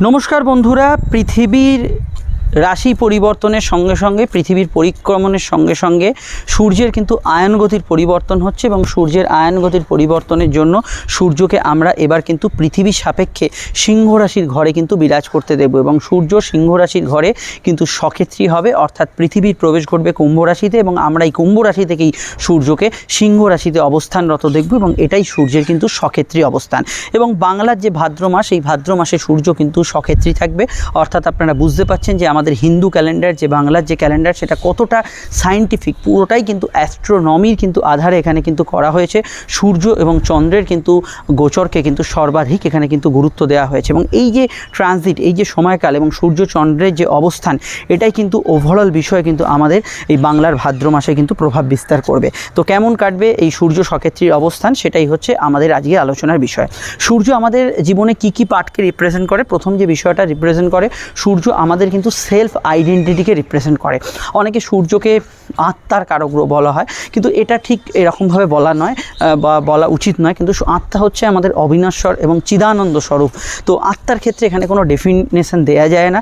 নমস্কার বন্ধুরা পৃথিবীর রাশি পরিবর্তনের সঙ্গে সঙ্গে, পৃথিবীর পরিক্রমণের সঙ্গে সঙ্গে সূর্যের কিন্তু আয়নগতির পরিবর্তন হচ্ছে এবং সূর্যের আয়নগতির পরিবর্তনের জন্য সূর্যকে আমরা এবার কিন্তু পৃথিবীর সাপেক্ষে সিংহ রাশির ঘরে কিন্তু বিরাজ করতে দেব এবং সূর্য সিংহ রাশির ঘরে কিন্তু সক্ষেত্রী হবে, অর্থাৎ পৃথিবীর প্রবেশ ঘটবে কুম্ভ রাশিতে এবং আমরা এই কুম্ভ রাশি থেকেই সূর্যকে সিংহ রাশিতে অবস্থানরত দেখব এবং এটাই সূর্যের কিন্তু সক্ষেত্রী অবস্থান। এবং বাংলার যে ভাদ্র মাস এই ভাদ্র মাসে সূর্য কিন্তু সক্ষেত্রী থাকবে, অর্থাৎ আপনারা বুঝতে পাচ্ছেন যে আমাদের হিন্দু ক্যালেন্ডার, যে বাংলার যে ক্যালেন্ডার, সেটা কতটা সায়েন্টিফিক পুরোটাই কিন্তু অ্যাস্ট্রোনমির কিন্তু আধারে এখানে কিন্তু করা হয়েছে। সূর্য এবং চন্দ্রের কিন্তু গোচরকে কিন্তু সর্বাধিক এখানে কিন্তু গুরুত্ব দেওয়া হয়েছে। এবং এই যে ট্রানজিট এই যে সময়কাল এবং সূর্য চন্দ্রের যে অবস্থান, এটাই কিন্তু ওভারঅল বিষয়ে কিন্তু আমাদের এই বাংলার ভাদ্র মাসে কিন্তু প্রভাব বিস্তার করবে। তো কেমন কাটবে এই সূর্য সক্ষেত্রীর অবস্থান, সেটাই হচ্ছে আমাদের আজকে আলোচনার বিষয়। সূর্য আমাদের জীবনে কি কি পার্টকে রিপ্রেজেন্ট করে? প্রথম যে বিষয়টা রিপ্রেজেন্ট করে, সূর্য আমাদের কিন্তু সেলফ আইডেন্টিটিকে রিপ্রেজেন্ট করে। অনেকে সূর্যকে আত্মার কারক গ্রহ বলা হয়। কিন্তু এটা ঠিক এরকমভাবে বলা নয় বা বলা উচিত নয়। কিন্তু আত্মা হচ্ছে আমাদের অবিনশ্বর এবং চিদানন্দ স্বরূপ। তো আত্মার ক্ষেত্রে এখানে কোনো ডেফিনেশন দেয়া যায় না।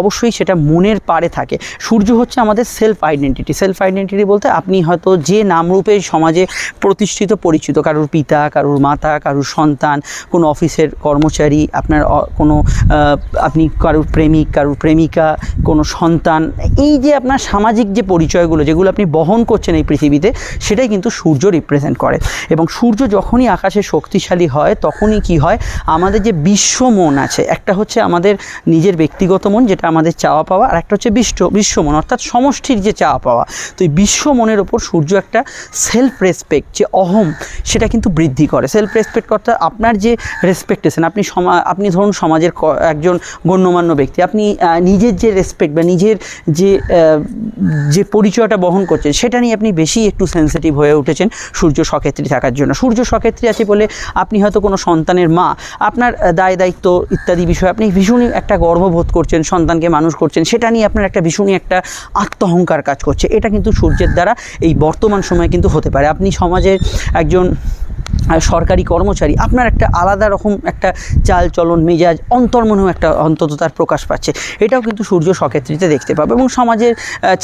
অবশ্যই সেটা মনের পারে থাকে। সূর্য হচ্ছে আমাদের সেলফ আইডেন্টিটি সেলফ আইডেন্টিটি বলতে আপনি হয়তো যে নামরূপে সমাজে প্রতিষ্ঠিত, পরিচিত, কারুর পিতা, কারুর মাতা, কারুর সন্তান, কোনো অফিসের কর্মচারী, আপনার কোনো আপনি কারুর প্রেমিক, কারুর প্রেমিকা, কোনো সন্তান, এই যে আপনার সামাজিক যে পরিচয়গুলো যেগুলো আপনি বহন করছেন এই পৃথিবীতে, সেটাই কিন্তু সূর্য রিপ্রেজেন্ট করে। এবং সূর্য যখনই আকাশে শক্তিশালী হয়, তখনই কি হয়? আমাদের যে বিশ্ব মন আছে, একটা হচ্ছে আমাদের নিজের ব্যক্তিগত মন, যেটা আমাদের চাওয়া পাওয়া, আর একটা হচ্ছে বিশ্ব বিশ্ব মন, অর্থাৎ সমষ্টির যে চাওয়া পাওয়া। তো এই বিশ্ব মনের ওপর সূর্য একটা সেলফ রেসপেক্ট যে অহম, সেটা কিন্তু বৃদ্ধি করে। সেলফ রেসপেক্ট অর্থাৎ আপনার যে রেসপেক্টেশন আপনি সমা, আপনি ধরুন সমাজের একজন গণ্যমান্য ব্যক্তি, আপনি নিজের যে রেসপেক্ট বা নিজের যে যে যে পরিচয়টা বহন করছেন, সেটা নিয়ে আপনি বেশি একটু সেন্সিটিভ হয়ে উঠেছেন সূর্য সক্ষেত্রী থাকার জন্য। সূর্য সক্ষেত্রী আছে বলে আপনি হয়তো কোনো সন্তানের মা, আপনার দায় দায়িত্ব ইত্যাদি বিষয়ে আপনি ভীষণই একটা গর্ববোধ করছেন, সন্তানকে মানুষ করছেন, সেটা নিয়ে আপনার একটা ভীষণই একটা আত্মহংকার কাজ করছে। এটা কিন্তু সূর্যের দ্বারা এই বর্তমান সময়ে কিন্তু হতে পারে। আপনি সমাজের একজন সরকারি কর্মচারী, আপনার একটা আলাদা রকম একটা চাল চলন, মেজাজ, অন্তর্মনেও একটা অন্তত তার প্রকাশ পাচ্ছে। এটাও কিন্তু সূর্য সক্ষেত্রীতে দেখতে পাবে এবং সমাজের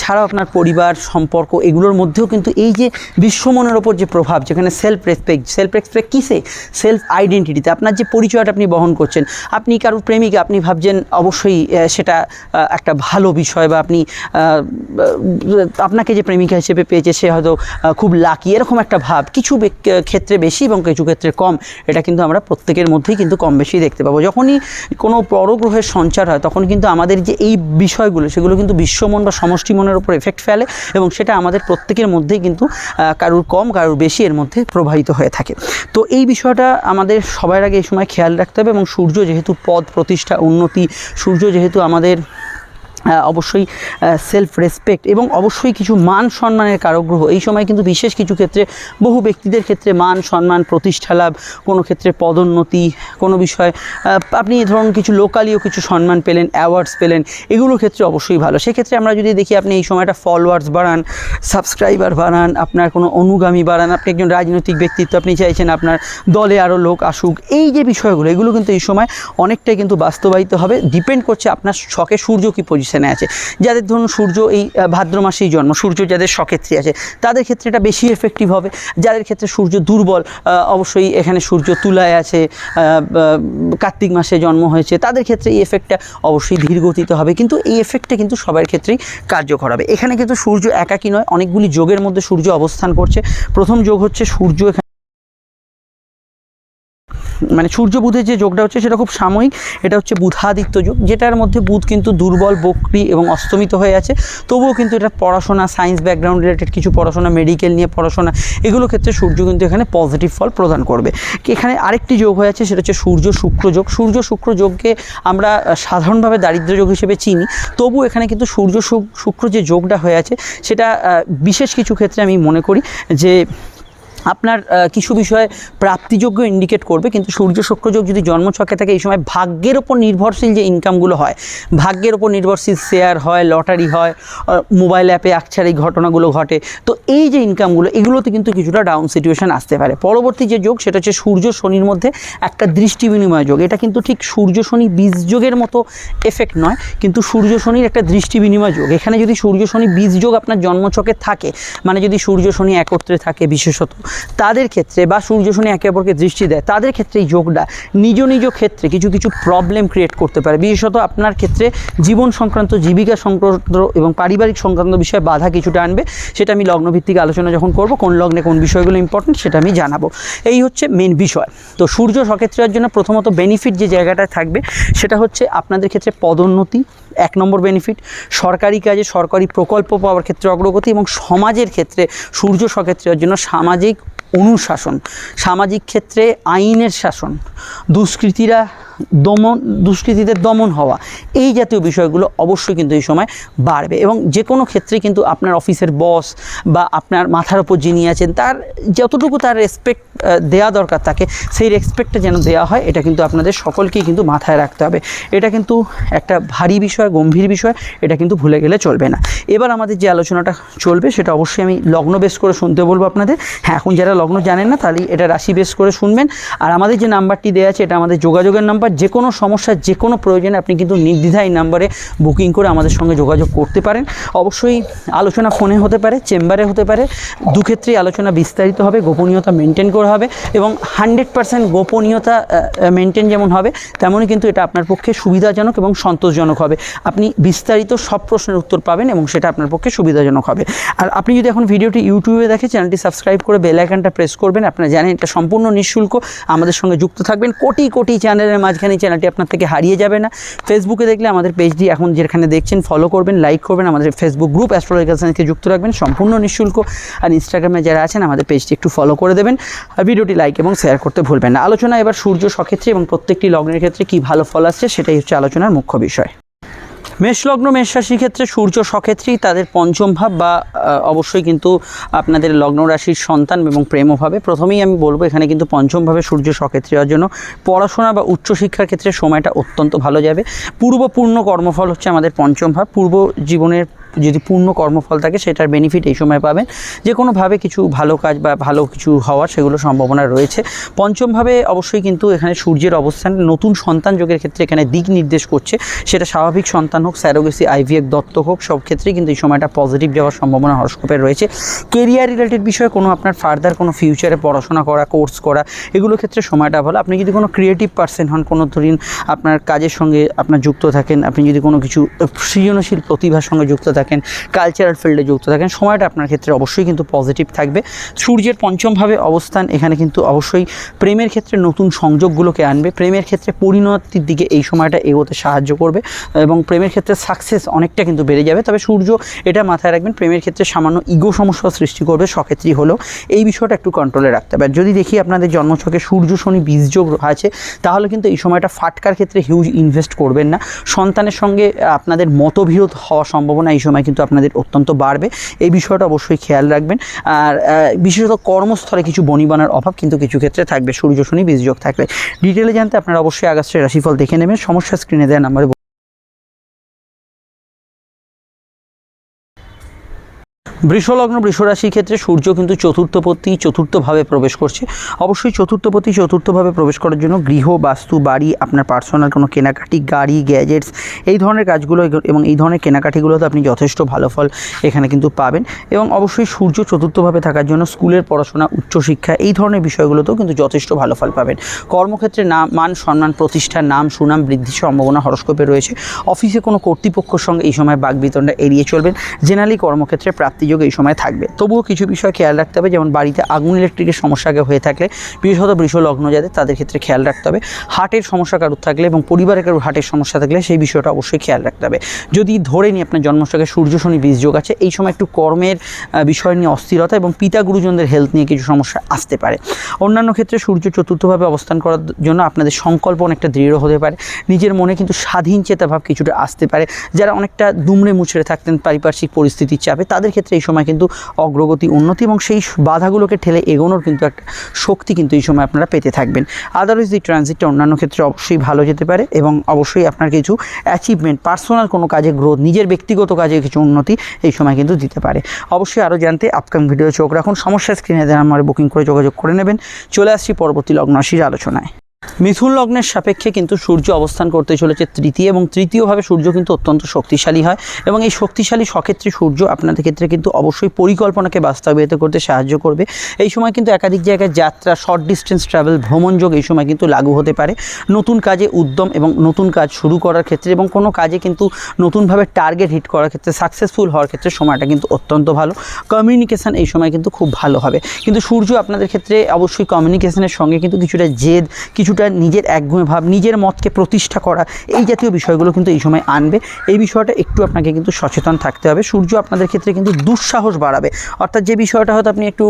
ছাড়াও আপনার পরিবার, সম্পর্ক এগুলোর মধ্যেও কিন্তু এই যে বিশ্বমনের ওপর যে প্রভাব, যেখানে সেলফ রেসপেক্ট সেলফ রেসপেক্ট কিসে? সেলফ আইডেন্টিটিতে আপনার যে পরিচয়টা আপনি বহন করছেন, আপনি কারোর প্রেমিকা, আপনি ভাবছেন অবশ্যই সেটা একটা ভালো বিষয় বা আপনি আপনাকে যে প্রেমিকা হিসেবে পেয়েছে, সে হয়তো খুব লাকি এরকম একটা ভাব। কিছু ক্ষেত্রে বেশি এবং কিছু ক্ষেত্রে কম, এটা কিন্তু আমরা প্রত্যেকের মধ্যেই কিন্তু কম বেশি দেখতে পাবো। যখনই কোনো পরগ্রহের সঞ্চার হয়, তখন কিন্তু আমাদের যে এই বিষয়গুলো, সেগুলো কিন্তু বিশ্বমন বা সমষ্টি মনের উপর এফেক্ট ফেলে এবং সেটা আমাদের প্রত্যেকের মধ্যেই কিন্তু কারুর কম, কারুর বেশি এর মধ্যে প্রবাহিত হয়ে থাকে। তো এই বিষয়টা আমাদের সবার আগে এই সময় খেয়াল রাখতে হবে এবং সূর্য যেহেতু পদ প্রতিষ্ঠা, উন্নতি, সূর্য যেহেতু আমাদের অবশ্যই সেলফ রেসপেক্ট এবং অবশ্যই কিছু মান সম্মানের কারগ্রহ এই সময় কিন্তু বিশেষ কিছু ক্ষেত্রে বহু ব্যক্তিদের ক্ষেত্রে মান সম্মান, প্রতিষ্ঠা লাভ, কোনো ক্ষেত্রে পদোন্নতি, কোনো বিষয় আপনি ধরুন কিছু লোকালিও কিছু সম্মান পেলেন অ্যাওয়ার্ডস পেলেন, এগুলোর ক্ষেত্রে অবশ্যই ভালো। সেক্ষেত্রে আমরা যদি দেখি আপনি এই সময়টা ফলোয়ার্স বাড়ান সাবস্ক্রাইবার বাড়ান, আপনার কোনো অনুগামী বাড়ান, আপনি একজন রাজনৈতিক ব্যক্তিত্ব, আপনি চাইছেন আপনার দলে আরও লোক আসুক, এই যে বিষয়গুলো, এগুলো কিন্তু এই সময় অনেকটাই কিন্তু বাস্তবায়িত হবে। ডিপেন্ড করছে আপনার শখে সূর্য কী পজিশনে আছে। যাদের ধরুন সূর্য এই ভাদ্র মাসেই জন্ম, সূর্য যাদের সক্ষেত্রী আছে, তাদের ক্ষেত্রে এটা বেশি এফেক্টিভ হবে। যাদের ক্ষেত্রে সূর্য দুর্বল অবশ্যই এখানে সূর্য তুলায় আছে কার্তিক মাসে জন্ম হয়েছে, তাদের ক্ষেত্রে এই এফেক্টটা অবশ্যই ধীর গতিতে হবে। কিন্তু এই এফেক্টটা কিন্তু সবার ক্ষেত্রেই কার্যকর হবে। এখানে কিন্তু সূর্য একাকী নয়, অনেকগুলি যোগের মধ্যে সূর্য অবস্থান করছে। প্রথম যোগ হচ্ছে সূর্য এখানে মানে সূর্য বুধের যে যোগটা হচ্ছে সেটা খুব সাময়িক, এটা হচ্ছে বুধাদিত্য যোগ, যেটার মধ্যে বুধ কিন্তু দুর্বল, বক্রি এবং অস্তমিত হয়ে আছে। তবুও কিন্তু এটা পড়াশোনা সায়েন্স ব্যাকগ্রাউন্ড রিলেটেড কিছু পড়াশোনা মেডিকেল নিয়ে পড়াশোনা, এগুলো ক্ষেত্রে সূর্য কিন্তু এখানে পজিটিভ ফল প্রদান করবে। এখানে আরেকটি যোগ হয়ে আছে, সেটা হচ্ছে সূর্য শুক্র যোগ। সূর্য শুক্র যোগকে আমরা সাধারণভাবে দারিদ্র যোগ হিসেবে চিনি। তবু এখানে কিন্তু সূর্য শুক্র যে যোগটা হয়ে আছে, সেটা বিশেষ কিছু ক্ষেত্রে আমি মনে করি যে আপনার কিছু বিষয়ে প্রাপ্তিযোগ্য ইন্ডিকেট করবে, কিন্তু সূর্য শুক্রযোগ যদি জন্মছকে থাকে, এই সময় ভাগ্যের ওপর নির্ভরশীল যে ইনকামগুলো হয়, ভাগ্যের ওপর নির্ভরশীল শেয়ার হয় লটারি হয় মোবাইল অ্যাপে আকছার এই ঘটনাগুলো ঘটে, তো এই যে ইনকামগুলো এগুলোতে কিন্তু কিছুটা ডাউন সিচুয়েশন আসতে পারে। পরবর্তী যে যোগ, সেটা হচ্ছে সূর্য শনির মধ্যে একটা দৃষ্টি বিনিময় যোগ। এটা কিন্তু ঠিক সূর্য শনি বীজ যোগের মতো এফেক্ট নয়, কিন্তু সূর্য শনির একটা দৃষ্টি বিনিময় যোগ। এখানে যদি সূর্য শনি বীজ যোগ আপনার জন্মছকে থাকে মানে যদি সূর্য শনি একত্রে থাকে বিশেষত তাদের ক্ষেত্রে বা সূর্য শনি একে অপরকে দৃষ্টি দেয়, তাদের ক্ষেত্রে এই যোগটা নিজ নিজ ক্ষেত্রে কিছু কিছু প্রবলেম ক্রিয়েট করতে পারে। বিশেষত আপনার ক্ষেত্রে জীবন সংক্রান্ত, জীবিকা সংক্রান্ত এবং পারিবারিক সংক্রান্ত বিষয়ে বাধা কিছুটা আনবে, সেটা আমি লগ্নভিত্তিক আলোচনা যখন করব, কোন লগ্নে কোন বিষয়গুলো ইম্পর্টেন্ট সেটা আমি জানাব। এই হচ্ছে মেন বিষয়। তো সূর্য সক্ষেত্রের জন্য প্রথমত বেনিফিট যে জায়গাটা থাকবে, সেটা হচ্ছে আপনাদের ক্ষেত্রে পদোন্নতি এক নম্বর বেনিফিট সরকারি কাজে সরকারি প্রকল্প পাওয়ার ক্ষেত্রে অগ্রগতি এবং সমাজের ক্ষেত্রে, সূর্য সক্ষেত্রের জন্য সামাজিক অনুশাসন, সামাজিক ক্ষেত্রে আইনের শাসন। দুষ্কৃতীরা দমন, দুষ্কৃতীদের দমন হওয়া, এই জাতীয় বিষয়গুলো অবশ্যই কিন্তু এই সময় বাড়বে এবং যে কোনো ক্ষেত্রে কিন্তু আপনার অফিসের বস বা আপনার মাথার ওপর যিনি আছেন, তার যতটুকু তার রেসপেক্ট দেওয়া দরকার তাকে, সেই রেসপেক্টটা যেন দেওয়া হয়, এটা কিন্তু আপনাদের সকলকেই কিন্তু মাথায় রাখতে হবে। এটা কিন্তু একটা ভারী বিষয়, গম্ভীর বিষয়, এটা কিন্তু ভুলে গেলে চলবে না। এবার আমাদের যে আলোচনাটা চলবে, সেটা অবশ্যই আমি লগ্ন বেশ করে শুনতে বলব আপনাদের। হ্যাঁ এখন যারা লগ্ন জানেন না, তাহলে এটা রাশি বেশ করে শুনবেন। আর আমাদের যে নাম্বারটি দেওয়া আছে, এটা আমাদের যোগাযোগের নাম্বার। যে কোনো সমস্যার যে কোনো প্রয়োজনে আপনি কিন্তু নির্দ্বিধায় নাম্বারে বুকিং করে আমাদের সঙ্গে যোগাযোগ করতে পারেন। অবশ্যই আলোচনা ফোনে হতে পারে চেম্বারে হতে পারে দুক্ষেত্রেই আলোচনা বিস্তারিত হবে, গোপনীয়তা মেনটেন করা হবে এবং হান্ড্রেড পার্সেন্ট গোপনীয়তা মেনটেন যেমন হবে, তেমনই কিন্তু এটা আপনার পক্ষে সুবিধাজনক এবং সন্তোষজনক হবে। আপনি বিস্তারিত সব প্রশ্নের উত্তর পাবেন এবং সেটা আপনার পক্ষে সুবিধাজনক হবে। আর আপনি যদি এখন ভিডিওটি ইউটিউবে দেখে চ্যানেলটি সাবস্ক্রাইব করে বেল আইকনটা প্রেস করবেন, আপনারা জানেন এটা সম্পূর্ণ নিঃশুল্ক। আমাদের সঙ্গে যুক্ত থাকবেন কোটি কোটি চ্যানেলের মাঝখানে চ্যানেলটি আপনার থেকে হারিয়ে যাবে না। ফেসবুকে দেখলে আমাদের পেজটি এখন যেখানে দেখছেন ফলো করবেন লাইক করবেন, আমাদের ফেসবুক গ্রুপ অ্যাস্ট্রোলজিক্যাল সায়েন্সকে যুক্ত রাখবেন, সম্পূর্ণ নিঃশুল্ক। আর ইনস্টাগ্রামে যারা আছেন, আমাদের পেজটি একটু ফলো করে দেবেন। আর ভিডিওটি লাইক এবং শেয়ার করতে ভুলবেন না। আলোচনা এবার সূর্য সক্ষেত্রে এবং প্রত্যেকটি লগ্নের ক্ষেত্রে কী ভালো ফল আসছে, সেটাই হচ্ছে আলোচনার মুখ্য বিষয়। মেষলগ্ন মেষরাশির ক্ষেত্রে সূর্য সক্ষেত্রেই তাদের পঞ্চম ভাব বা অবশ্যই কিন্তু আপনাদের লগ্ন রাশির সন্তান এবং প্রেমভাবে প্রথমেই আমি বলব এখানে কিন্তু পঞ্চমভাবে সূর্য সক্ষেত্রে হওয়ার জন্য পড়াশোনা বা উচ্চশিক্ষার ক্ষেত্রে সময়টা অত্যন্ত ভালো যাবে। পূর্বপূর্ণ কর্মফল হচ্ছে আমাদের পঞ্চম ভাব। পূর্ব জীবনের যদি পূর্ণ কর্মফল থাকে, সেটার বেনিফিট এই সময় পাবেন। যে কোনোভাবে কিছু ভালো কাজ বা ভালো কিছু হওয়ার সেগুলো সম্ভাবনা রয়েছে। পঞ্চমভাবে অবশ্যই কিন্তু এখানে সূর্যের অবস্থান, নতুন সন্তান যোগের ক্ষেত্রে এখানে দিক নির্দেশ করছে। সেটা স্বাভাবিক সন্তান হোক, স্যারোগেসি আইভিএফ দত্ত হোক, সব ক্ষেত্রেই কিন্তু এই সময়টা পজিটিভ যাওয়ার সম্ভাবনা হরস্কোপে রয়েছে। কেরিয়ার রিলেটেড বিষয়ে কোনো আপনার ফার্দার কোনো ফিউচারে পড়াশোনা করা কোর্স করা এগুলোর ক্ষেত্রে সময়টা ভালো। আপনি যদি কোনো ক্রিয়েটিভ পার্সন হন, কোনো ধরুন আপনার কাজের সঙ্গে আপনার যুক্ত থাকেন, আপনি যদি কোনো কিছু সৃজনশীল প্রতিভার সঙ্গে যুক্ত থাকেন কালচারাল ফিল্ডে যুক্ত থাকেন, সময়টা আপনার ক্ষেত্রে অবশ্যই কিন্তু পজিটিভ থাকবে। সূর্যের পঞ্চমভাবে অবস্থান এখানে কিন্তু অবশ্যই প্রেমের ক্ষেত্রে নতুন সংযোগগুলোকে আনবে। প্রেমের ক্ষেত্রে পরিণতির দিকে এই সময়টা এগোতে সাহায্য করবে এবং প্রেমের ক্ষেত্রে সাকসেস অনেকটা কিন্তু বেড়ে যাবে। তবে সূর্য এটা মাথায় রাখবেন, প্রেমের ক্ষেত্রে সামান্য ইগো সমস্যা সৃষ্টি করবে, সক্ষেত্রী হলেও। এই বিষয়টা একটু কন্ট্রোলে রাখতে হবে। যদি দেখি আপনাদের জন্মছকে সূর্য, শনি বীজযোগ আছে, তাহলে কিন্তু এই সময়টা ফাটকার ক্ষেত্রে হিউজ ইনভেস্ট করবেন না। সন্তানের সঙ্গে আপনাদের মতবিরোধ হওয়ার সম্ভাবনা এই সময় কিন্তু আপনাদের অত্যন্ত বাড়বে। এই বিষয়টা অবশ্যই খেয়াল রাখবেন। আর বিশেষত কর্মস্থলে কিছু বনিবানার অভাব কিন্তু কিছু ক্ষেত্রে থাকবে। সূর্য, শনি বীজযোগ থাকলে। ডিটেলে জানতে আপনারা অবশ্যই আগস্টের রাশিফল দেখে নেবেন। সমস্যা স্ক্রিনে দেওয়া নাম্বারে বৃষলগ্ন বৃষরাশির ক্ষেত্রে সূর্য কিন্তু চতুর্থপতি, চতুর্থভাবে প্রবেশ করছে। অবশ্যই চতুর্থপতি, চতুর্থভাবে প্রবেশ করার জন্য গৃহ, বাস্তু, বাড়ি, আপনার পার্সোনাল কোনো কেনাকাটি, গাড়ি, গ্যাজেটস, এই ধরনের কাজগুলো এবং এই ধরনের কেনাকাটিগুলোতে আপনি যথেষ্ট ভালো ফল এখানে কিন্তু পাবেন। এবং অবশ্যই সূর্য চতুর্থভাবে থাকার জন্য স্কুলের পড়াশোনা, উচ্চশিক্ষা, এই ধরনের বিষয়গুলোতেও কিন্তু যথেষ্ট ভালো ফল পাবেন। কর্মক্ষেত্রে নাম, মান, সম্মান প্রতিষ্ঠার নাম, সুনাম বৃদ্ধির সম্ভাবনা হরস্কোপে রয়েছে। অফিসে কোনো কর্তৃপক্ষের সঙ্গে এই সময় বাগবিতণ্ডা এড়িয়ে চলবেন। জেনারেলি কর্মক্ষেত্রে প্রাপ্তিযোগ এই সময় থাকবে। তবুও কিছু বিষয় খেয়াল রাখতে হবে, যেমন বাড়িতে আগুন ইলেকট্রিকের সমস্যা হয়ে থাকলে, বিশেষত বৃষ লগ্ন যাদের, তাদের ক্ষেত্রে খেয়াল রাখতে হবে। হার্টের সমস্যা কারোর থাকলে এবং পরিবারের কারোর হার্টের সমস্যা থাকলে সেই বিষয়টা অবশ্যই খেয়াল রাখতে হবে। যদি ধরে নিই আপনার জন্মসাকে সূর্য, শনি, বীজ যোগ আছে, এই সময় একটু কর্মের বিষয় নিয়ে অস্থিরতা এবং পিতা গুরুজনদের হেলথ নিয়ে কিছু সমস্যা আসতে পারে। অন্যান্য ক্ষেত্রে সূর্য চতুর্থভাবে অবস্থান করার জন্য আপনাদের সংকল্প অনেকটা দৃঢ় হতে পারে। নিজের মনে কিন্তু স্বাধীন চেতাভাব কিছুটা আসতে পারে। যারা অনেকটা দুমড়ে মুচড়ে থাকতেন, পারিপার্শ্বিক পরিস্থিতির চাপে, তাদের ক্ষেত্রে সেই সময় কিন্তু অগ্রগতি, উন্নতি এবং সেই বাধাগুলোকে ঠেলে এগোনোর কিন্তু একটা শক্তি কিন্তু এই সময় আপনারা পেতে থাকবেন। আদারওয়াইজ এই ট্রানজিটটা অন্যান্য ক্ষেত্রে অবশ্যই ভালো যেতে পারে এবং অবশ্যই আপনার কিছু অ্যাচিভমেন্ট পার্সোনাল কোনো কাজে গ্রোথ নিজের ব্যক্তিগত কাজে কিছু উন্নতি এই সময় কিন্তু দিতে পারে। অবশ্যই আরও জানতে আপকামিং ভিডিও চোখ রাখুন। সমস্যা স্ক্রিনে দেওয়া আমার বুকিং করে যোগাযোগ করে নেবেন। চলে আসছি পরবর্তী লগ্ন রাশির আলোচনায়। মিথুন লগ্নের সাপেক্ষে কিন্তু সূর্য অবস্থান করতে চলেছে তৃতীয় এবং তৃতীয়ভাবে সূর্য কিন্তু অত্যন্ত শক্তিশালী হয় এবং এই শক্তিশালী সক্ষেত্রে সূর্য আপনাদের ক্ষেত্রে কিন্তু অবশ্যই পরিকল্পনাকে বাস্তবায়িত করতে সাহায্য করবে। এই সময় কিন্তু একাধিক জায়গায় যাত্রা শর্ট ডিস্টেন্স ট্রাভেল ভ্রমণযোগ এই সময় কিন্তু লাগু হতে পারে। নতুন কাজে উদ্যম এবং নতুন কাজ শুরু করার ক্ষেত্রে এবং কোনো কাজে কিন্তু নতুনভাবে টার্গেট হিট করার ক্ষেত্রে সাকসেসফুল হওয়ার ক্ষেত্রে সময়টা কিন্তু অত্যন্ত ভালো। কমিউনিকেশান এই সময় কিন্তু খুব ভালো হবে। কিন্তু সূর্য আপনাদের ক্ষেত্রে অবশ্যই কমিউনিকেশনের সঙ্গে কিন্তু কিছুটা জেদ কিছুটা নিজের একগুঁয়ে ভাব, নিজের মতকে প্রতিষ্ঠা করা, এই জাতীয় বিষয়গুলো কিন্তু এই সময় আনবে। এই বিষয়টা একটু আপনাকে কিন্তু সচেতন থাকতে হবে। সূর্য আপনাদের ক্ষেত্রে কিন্তু দুঃসাহস বাড়াবে। অর্থাৎ যে বিষয়টা হয়তো আপনি একটু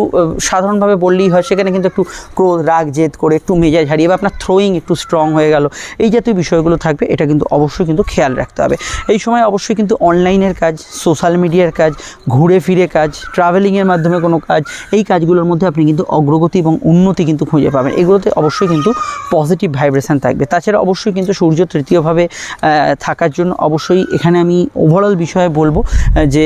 সাধারণভাবে বললেই হয়, সেখানে কিন্তু একটু ক্রোধ, রাগ, জেদ করে একটু মেজাজ হারিয়ে বা আপনার থ্রোয়িং একটু স্ট্রং হয়ে গেল, এই জাতীয় বিষয়গুলো থাকবে। এটা কিন্তু অবশ্যই কিন্তু খেয়াল রাখতে হবে। এই সময় অবশ্যই কিন্তু অনলাইনের কাজ সোশ্যাল মিডিয়ার কাজ, ঘুরে ফিরে কাজ ট্রাভেলিংয়ের মাধ্যমে কোনো কাজ, এই কাজগুলোর মধ্যে আপনি কিন্তু অগ্রগতি এবং উন্নতি কিন্তু খুঁজে পাবেন। এগুলোতে অবশ্যই কিন্তু পজিটিভ ভাইব্রেশন থাকবে। তাছাড়া অবশ্যই কিন্তু সূর্য তৃতীয়ভাবে থাকার জন্য অবশ্যই এখানে আমি ওভারঅল বিষয়ে বলব যে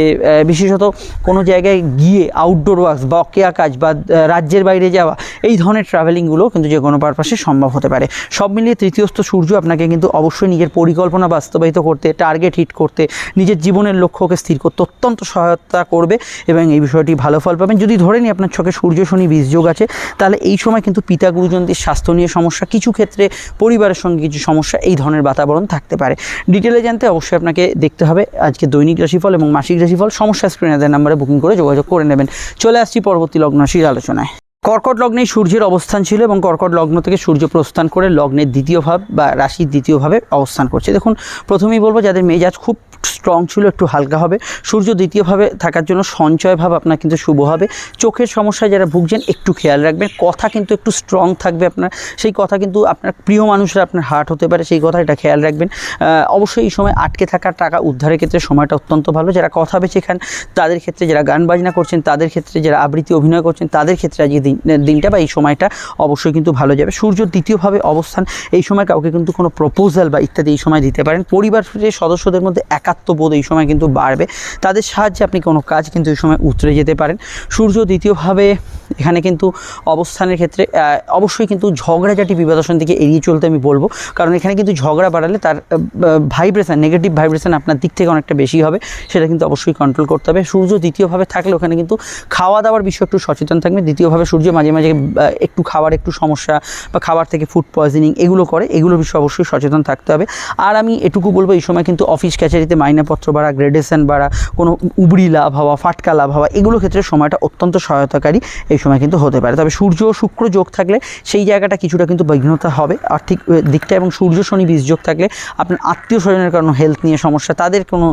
বিশেষত কোনো জায়গায় গিয়ে আউটডোর ওয়ার্কস বা অকেয়া কাজ বা রাজ্যের বাইরে যাওয়া, এই ধরনের ট্রাভেলিংগুলো কিন্তু যে কোনো পারপাসে সম্ভব হতে পারে। সব মিলিয়ে তৃতীয়স্থ সূর্য আপনাকে কিন্তু অবশ্যই নিজের পরিকল্পনা বাস্তবায়িত করতে টার্গেট হিট করতে, নিজের জীবনের লক্ষ্যকে স্থির করতে অত্যন্ত সহায়তা করবে এবং এই বিষয়টি ভালো ফল পাবেন। যদি ধরে নিই আপনার চোখে সূর্য, শনি বীজযোগ আছে, তাহলে এই সময় কিন্তু পিতা গুরুজনদের স্বাস্থ্য নিয়ে সমস্যা কিছু ক্ষেত্রে পরিবারের সঙ্গে কিছু সমস্যা, এই ধরনের বাতাবরণ থাকতে পারে। ডিটেলে জানতে অবশ্যই আপনাকে দেখতে হবে। আজকে দৈনিক রাশিফল এবং মাসিক রাশিফল, সমস্যা স্ক্রিনে নাম্বারে বুকিং করে যোগাযোগ করে নেবেন। চলে আসছি পরবর্তী লগ্ন রাশির আলোচনায়। কর্কট লগ্নেই সূর্যের অবস্থান ছিল এবং কর্কট লগ্ন থেকে সূর্য প্রস্থান করে লগ্নের দ্বিতীয় ভাব বা রাশির দ্বিতীয় ভাবে অবস্থান করছে। দেখুন, প্রথমেই বলব যাদের মেজাজ খুব স্ট্রং ছিল, একটু হালকা হবে, সূর্য দ্বিতীয়ভাবে থাকার জন্য সঞ্চয় ভাব আপনার কিন্তু শুভ হবে। চোখের সমস্যায় যারা ভুগছেন, একটু খেয়াল রাখবেন, কথা কিন্তু একটু স্ট্রং থাকবে আপনার। সেই কথা কিন্তু আপনার প্রিয় মানুষরা আপনার হার্ট হতে পারে, সেই কথা এটা খেয়াল রাখবেন। অবশ্যই এই সময় আটকে থাকা, টাকা উদ্ধারের ক্ষেত্রে সময়টা অত্যন্ত ভালো। যারা কথা বেঁচে খান, তাদের ক্ষেত্রে যারা গান বাজনা করছেন, তাদের ক্ষেত্রে যারা আবৃত্তি অভিনয় করছেন, তাদের ক্ষেত্রে আজকে দিন দিনটা বা এই সময়টা অবশ্যই কিন্তু ভালো যাবে। সূর্য দ্বিতীয়ভাবে অবস্থান, এই সময় কাউকে কিন্তু কোনো প্রপোজাল বা ইত্যাদি এই সময় দিতে পারেন। পরিবারের সদস্যদের মধ্যে একাত্মবোধ এই সময় কিন্তু বাড়বে। তাদের সাহায্যে আপনি কোনো কাজ কিন্তু এই সময় উতরে যেতে পারেন। সূর্য দ্বিতীয়ভাবে এখানে কিন্তু অবস্থানের ক্ষেত্রে অবশ্যই কিন্তু ঝগড়াঝাটি বিবাদশন থেকে এড়িয়ে চলতে আমি বলব। কারণ এখানে কিন্তু ঝগড়া বাড়ালে তার ভাইব্রেশন নেগেটিভ ভাইব্রেশন আপনার দিক থেকে অনেকটা বেশি হবে। সেটা কিন্তু অবশ্যই কন্ট্রোল করতে হবে। সূর্য দ্বিতীয়ভাবে থাকলে ওখানে কিন্তু খাওয়া দাওয়ার বিষয়ে একটু সচেতন থাকবে। দ্বিতীয়ভাবে সূর্য মাঝে মাঝে আহ, একটু খাবার একটু সমস্যা বা খাবার থেকে ফুড পয়জনিং এগুলো করে এগুলোর বিষয়ে অবশ্যই সচেতন থাকতে হবে। আর আমি এটুকু বলব এই সময় কিন্তু অফিস ক্যাচারিতে মাইনাপত্র বাড়া গ্রেডেশন বাড়া কোনো উবড়ি লাভ হওয়া ফাটকা লাভ হওয়া এগুলো ক্ষেত্রে সময়টা অত্যন্ত সহায়তাকারী এই সময় কিন্তু হতে পারে। তবে সূর্য ও শুক্র যোগ থাকলে সেই জায়গাটা কিছুটা কিন্তু বিঘ্নতা হবে। আর্থিক দিকটা এবং সূর্য শনি বীজ যোগ থাকলে আপনার আত্মীয় স্বজনের কারণে হেলথ নিয়ে সমস্যা তাদের কোনো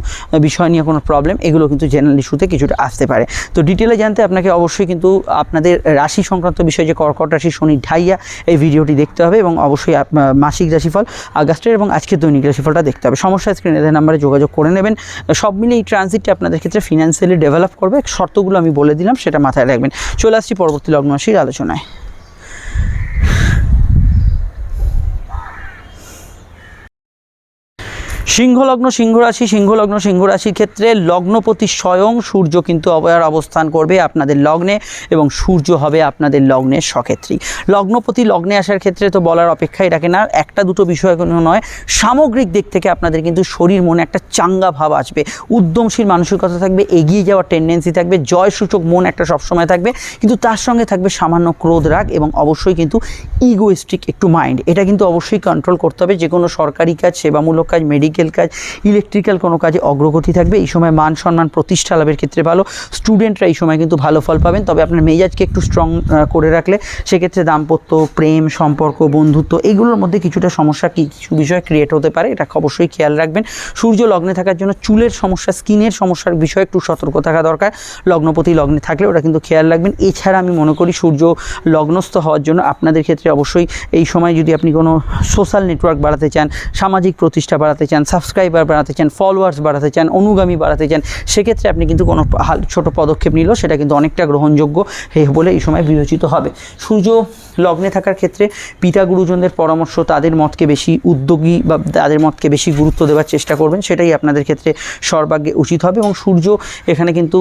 বিষয় নিয়ে কোনো প্রবলেম এগুলো কিন্তু জেনারেল ইস্যুতে কিছুটা আসতে পারে। তো ডিটেলে জানতে আপনাকে অবশ্যই কিন্তু আপনাদের রাশি সংক্রান্ত বিষয়ে যে কর্কট রাশি শনি ঢাইয়া এই ভিডিওটি দেখতে হবে এবং অবশ্যই মাসিক রাশিফল আগস্টের এবং আজকের দৈনিক রাশিফলটা দেখতে হবে। সমস্যা স্ক্রিনে দেওয়া নাম্বারে যোগাযোগ করে নেবেন। সব মিলে এই ট্রানজিটটি আপনাদের ক্ষেত্রে ফিনান্সিয়ালি ডেভেলপ করবে। শর্তগুলো আমি বলে দিলাম, সেটা মাথায় রাখবেন। চলে আসছি পরবর্তী লগ্ন রাশির আলোচনায়। সিংহ লগ্ন সিংহ রাশি সিংহ লগ্ন সিংহ রাশির ক্ষেত্রে লগ্নপতি স্বয়ং সূর্য কিন্তু অবয়ার অবস্থান করবে আপনাদের লগ্নে এবং সূর্য হবে আপনাদের লগ্নের সক্ষেত্রী। লগ্নপতি লগ্নে আসার ক্ষেত্রে তো বলার অপেক্ষাই রাখে না, একটা দুটো বিষয় কোনো নয়, সামগ্রিক দিক থেকে আপনাদের কিন্তু শরীর, মনে একটা চাঙ্গা ভাব আসবে। উদ্যমশীল মানসিকতা থাকবে, এগিয়ে যাওয়ার টেন্ডেন্সি থাকবে, জয়সূচক মন একটা সবসময় থাকবে, কিন্তু তার সঙ্গে থাকবে সামান্য ক্রোধ রাগ এবং অবশ্যই কিন্তু ইগোয়েস্টিক একটু মাইন্ড এটা কিন্তু অবশ্যই কন্ট্রোল করতে হবে যে কোনো সরকারি কাজ, সেবামূলক কাজ মেডিকেল কাজ, ইলেকট্রিক্যাল কোনো কাজে অগ্রগতি থাকবে। এই সময় মান সম্মান প্রতিষ্ঠা লাভের ক্ষেত্রে ভালো। স্টুডেন্টরা এই সময় কিন্তু ভালো ফল পাবেন। তবে আপনার মেজাজকে একটু স্ট্রং করে রাখলে সেক্ষেত্রে দাম্পত্য, প্রেম, সম্পর্ক, বন্ধুত্ব এগুলোর মধ্যে কিছুটা সমস্যা, কি কিছু বিষয় ক্রিয়েট হতে পারে। এটা অবশ্যই খেয়াল রাখবেন। সূর্য লগ্নে থাকার জন্য চুলের সমস্যা, স্কিনের সমস্যার বিষয়ে একটু সতর্ক থাকা দরকার। লগ্নপতি লগ্নে থাকলে ওটা কিন্তু খেয়াল রাখবেন। এছাড়া আমি মনে করি সূর্য লগ্নস্থ হওয়ার জন্য আপনাদের ক্ষেত্রে অবশ্যই এই সময় যদি আপনি কোনো সোশ্যাল নেটওয়ার্ক বাড়াতে চান, সামাজিক প্রতিষ্ঠা বাড়াতে চান সাবস্ক্রাইবার বাড়াতে চান ফলোয়ার্স বাড়াতে চান, অনুগামী বাড়াতে চান, সেক্ষেত্রে আপনি কিন্তু কোনো ছোট পদক্ষেপ নিল সেটা কিন্তু অনেকটা গ্রহণযোগ্য বলে এই সময় বিবেচিত হবে। সূর্য লগ্নে থাকার ক্ষেত্রে পিতা গুরুজনদের পরামর্শ, তাদের মতকে বেশি উদ্যোগী বা তাদের মতকে বেশি গুরুত্ব দেওয়ার চেষ্টা করবেন, সেটাই আপনাদের ক্ষেত্রে সর্বাগ্যে উচিত হবে এবং সূর্য এখানে কিন্তু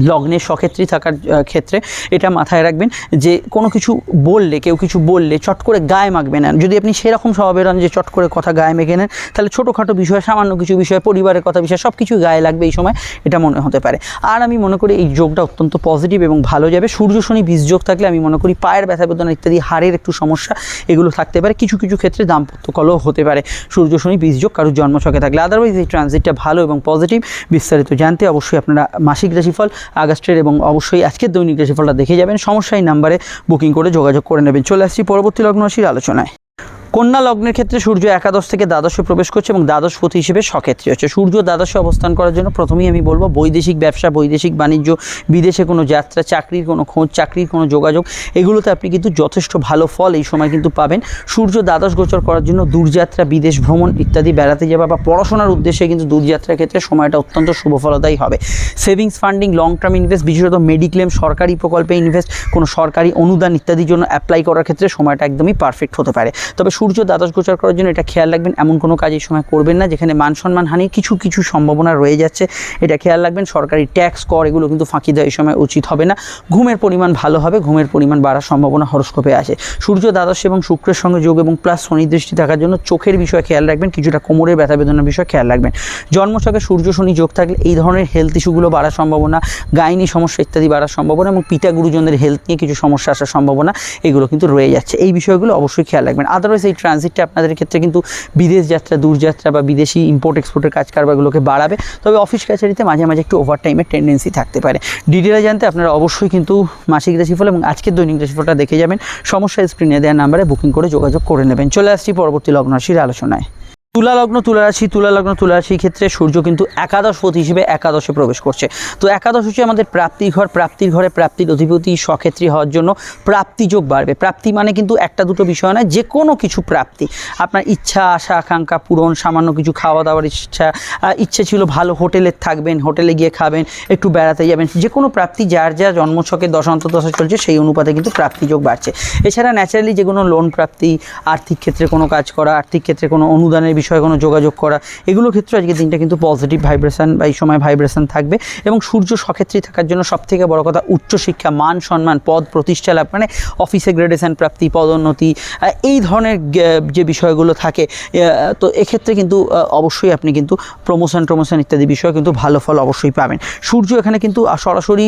লগ্নের সক্ষেত্রী থাকার ক্ষেত্রে এটা মাথায় রাখবেন যে কোনো কিছু বললে, কেউ কিছু বললে চট করে গায়ে মাখবে না। যদি আপনি সেরকম স্বভাবের হন যে চট করে কথা গায়ে মেখে নেন, তাহলে ছোটোখাটো বিষয়, সামান্য কিছু বিষয়, পরিবারের কথা বিষয় সব কিছু গায়ে লাগবে এই সময়। এটা মনে হতে পারে। আর আমি মনে করি এই যোগটা অত্যন্ত পজিটিভ এবং ভালো যাবে। সূর্য, শনি, বীজ যোগ থাকলে আমি মনে করি পায়ের ব্যথা বেদনা ইত্যাদি, হাড়ের একটু সমস্যা, এগুলো থাকতে পারে। কিছু কিছু ক্ষেত্রে দাম্পত্য কলহ হতে পারে। সূর্য, শনি, বীজ যোগ কারোর জন্মছকে থাকলে। আদারওয়াইজ এই ট্রানজিটটা ভালো এবং পজিটিভ বিস্তারিত জানতে অবশ্যই আপনারা মাসিক রাশিফল আগস্টের এবং অবশ্যই আজকের দৈনিক রাশিফলটা দেখে যাবেন। সমস্যায় নাম্বারে বুকিং করে যোগাযোগ করে নেবেন। চলে আসছি পরবর্তী লগ্ন আলোচনায়। কন্যা লগ্নের ক্ষেত্রে সূর্য একাদশ থেকে দ্বাদশে প্রবেশ করছে এবং দ্বাদশ পতি হিসেবে সক্ষেত্রী হচ্ছে সূর্য দ্বাদশে অবস্থান করার জন্য প্রথমেই আমি বলব, বৈদেশিক ব্যবসা, বৈদেশিক বাণিজ্য, বিদেশে কোনো যাত্রা, চাকরির কোনো খোঁজ, চাকরির কোনো যোগাযোগ, এগুলোতে আপনি কিন্তু যথেষ্ট ভালো ফল এই সময় কিন্তু পাবেন। সূর্য দ্বাদশ গোচর করার জন্য দূরযাত্রা, বিদেশ ভ্রমণ ইত্যাদি বেড়াতে যাওয়া বা পড়াশোনার উদ্দেশ্যে কিন্তু দূরযাত্রার ক্ষেত্রে সময়টা অত্যন্ত শুভফলদায়ী হবে। Savings funding long term invest বিশেষত মেডিক্লেম, সরকারি প্রকল্পে ইনভেস্ট কোনো সরকারি অনুদান ইত্যাদির জন্য অ্যাপ্লাই করার ক্ষেত্রে সময়টা একদমই পারফেক্ট হতে পারে। তবে সূর্য দ্বাদশ গোচর করার জন্য এটা খেয়াল রাখবেন, এমন কোনো কাজ এই সময় করবেন না, যেখানে মান সম্মান হানির কিছু কিছু সম্ভাবনা রয়ে যাচ্ছে। এটা খেয়াল রাখবেন, সরকারি ট্যাক্স, কর, এগুলো কিন্তু ফাঁকি দেওয়া এই সময় উচিত হবে না। ঘুমের পরিমাণ ভালো হবে, ঘুমের পরিমাণ বাড়ার সম্ভাবনা হরস্কোপে আছে সূর্য দ্বাদশ এবং শুক্রের সঙ্গে যোগ এবং প্লাস শনি দৃষ্টি থাকার জন্য চোখের বিষয়ে খেয়াল রাখবেন, কিছুটা কোমরের ব্যথা বেদনার বিষয়ে খেয়াল রাখবেন। জন্মছকে সূর্য শনি যোগ থাকলে এই ধরনের হেলথ ইস্যুগুলো বাড়ার সম্ভাবনা, গাইনি সমস্যা ইত্যাদি বাড়ার সম্ভাবনা এবং পিতা গুরুজনদের হেলথ নিয়ে কিছু সমস্যা আসার সম্ভাবনা, এগুলো কিন্তু রয়ে যাচ্ছে। এই বিষয়গুলো অবশ্যই খেয়াল রাখবেন। আদারওয়াইজ এই ট্রানজিটটা আপনাদের ক্ষেত্রে কিন্তু বিদেশ যাত্রা দূরযাত্রা বা বিদেশি ইম্পোর্ট এক্সপোর্টের কাজ কারবারগুলোকে বাড়াবে। তবে অফিস কাছারিতে মাঝে মাঝে একটু ওভার টাইমের টেন্ডেন্সি থাকতে পারে। ডিটেলে জানতে আপনারা অবশ্যই কিন্তু মাসিক রাশিফল এবং আজকের দৈনিক রাশিফলটা দেখে যাবেন। সমস্যা স্ক্রিনে দেওয়ার নাম্বারে বুকিং করে যোগাযোগ করে নেবেন। চলে আসছি পরবর্তী লগ্নরাশির আলোচনায়। তুলা লগ্ন তুলা রাশি তুলা লগ্ন তুলা রাশির ক্ষেত্রে সূর্য কিন্তু একাদশ পথ হিসেবে একাদশে প্রবেশ করছে। তো একাদশ হচ্ছে আমাদের প্রাপ্তির ঘর প্রাপ্তির ঘরে প্রাপ্তির অধিপতি সক্ষেত্রী হওয়ার জন্য প্রাপ্তিযোগ বাড়বে। প্রাপ্তি মানে কিন্তু একটা দুটো বিষয় নয় যে কোনো কিছু প্রাপ্তি। আপনার ইচ্ছা, আশা, আকাঙ্ক্ষা পূরণ, সামান্য কিছু খাওয়া দাওয়ার ইচ্ছা ইচ্ছে ছিল ভালো হোটেলে থাকবেন, হোটেলে গিয়ে খাবেন, একটু বেড়াতে যাবেন যে কোনো প্রাপ্তি যার যা জন্মছকে দশান্ত দশা চলছে, সেই অনুপাতে কিন্তু প্রাপ্তিযোগ বাড়ছে। এছাড়া ন্যাচারালি যে কোনো লোন প্রাপ্তি, আর্থিক ক্ষেত্রে কোনো কাজ করা, আর্থিক ক্ষেত্রে কোনো অনুদানের বিষয়ে কোনো যোগাযোগ করা, এগুলোর ক্ষেত্রে আজকের দিনটা কিন্তু পজিটিভ ভাইব্রেশন বা এই সময় ভাইব্রেশন থাকবে এবং সূর্য সক্ষেত্রী থাকার জন্য সবথেকে বড় কথা উচ্চশিক্ষা, মান সম্মান, পদ প্রতিষ্ঠা লাভ মানে অফিসে গ্রেডেশন প্রাপ্তি, পদোন্নতি এই ধরনের যে বিষয়গুলো থাকে তো এক্ষেত্রে কিন্তু অবশ্যই আপনি কিন্তু প্রমোশন টমোশন ইত্যাদি বিষয়ে কিন্তু ভালো ফল অবশ্যই পাবেন। সূর্য এখানে কিন্তু সরাসরি